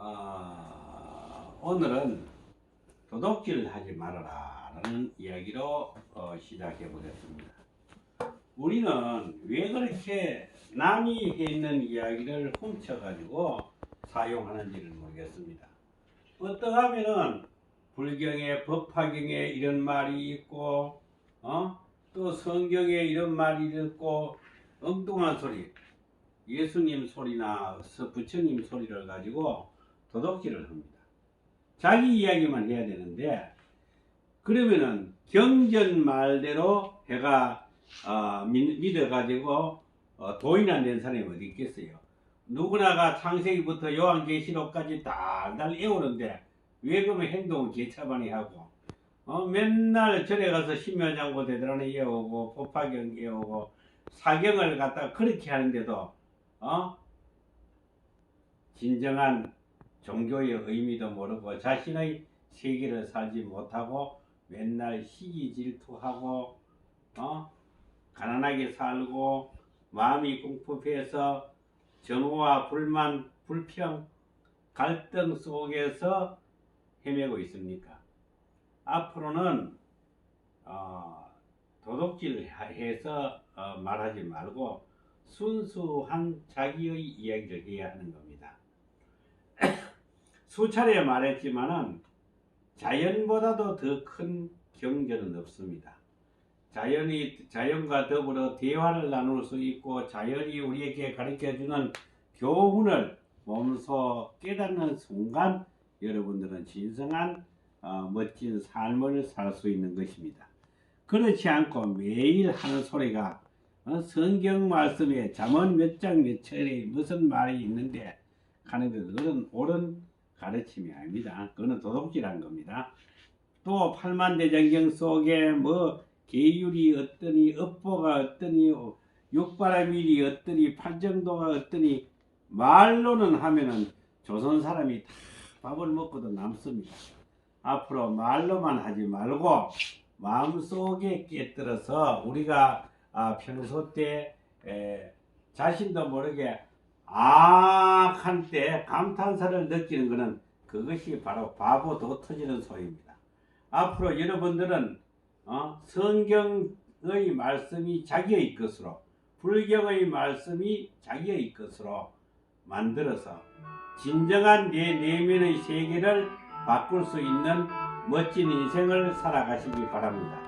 어, 오늘은 도둑질 하지 말아라 라는 이야기로 어, 시작해 보겠습니다. 우리는 왜 그렇게 남이 해 있는 이야기를 훔쳐가지고 사용하는지를 모르겠습니다. 어떠 하면은 불경에 법화경에 이런 말이 있고 어? 또 성경에 이런 말이 있고 엉뚱한 소리 예수님 소리나 서- 부처님 소리를 가지고 도둑질을 합니다. 자기 이야기만 해야 되는데 그러면은 경전 말대로 해가 어, 믿어가지고 어, 도인 안 된 사람이 어디 있겠어요? 누구나가 창세기부터 요한계시록까지 달달 외우는데 왜 그러면 행동은 개차반이 하고 어, 맨날 절에 가서 심야장고 대단히 외우고 법화경 외우고 사경을 갖다가 그렇게 하는데도 어? 진정한 종교의 의미도 모르고 자신의 세계를 살지 못하고 맨날 시기 질투하고 어? 가난하게 살고 마음이 궁핍해서 정오와 불만, 불평, 갈등 속에서 헤매고 있습니까? 앞으로는 어, 도둑질 해서 어, 말하지 말고 순수한 자기의 이야기를 해야 하는 겁니다. 수차례 말했지만은 자연보다도 더 큰 경전은 없습니다. 자연이 자연과 더불어 대화를 나눌 수 있고 자연이 우리에게 가르쳐 주는 교훈을 몸소 깨닫는 순간 여러분들은 진정한 어, 멋진 삶을 살 수 있는 것입니다. 그렇지 않고 매일 하는 소리가 어, 성경 말씀에 잠언 몇 장 몇 절에 무슨 말이 있는데 하는 것 그건 옳은 가르침이 아닙니다. 그거는 도둑질한 겁니다. 또 팔만대장경 속에 뭐 계율이 어떠니 업보가 어떠니 육바라밀이 어떠니 판정도가 어떠니 말로는 하면은 조선 사람이 다 밥을 먹고도 남습니다. 앞으로 말로만 하지 말고 마음속에 깨뜨려서 우리가 아, 평소 때 에, 자신도 모르게 아 한 때 감탄사를 느끼는 것은 그것이 바로 바보 도 터지는 소리입니다. 앞으로 여러분들은 어, 성경의 말씀이 자기의 것으로 불경의 말씀이 자기의 것으로 만들어서 진정한 내 내면의 세계를 바꿀 수 있는 멋진 인생을 살아가시기 바랍니다.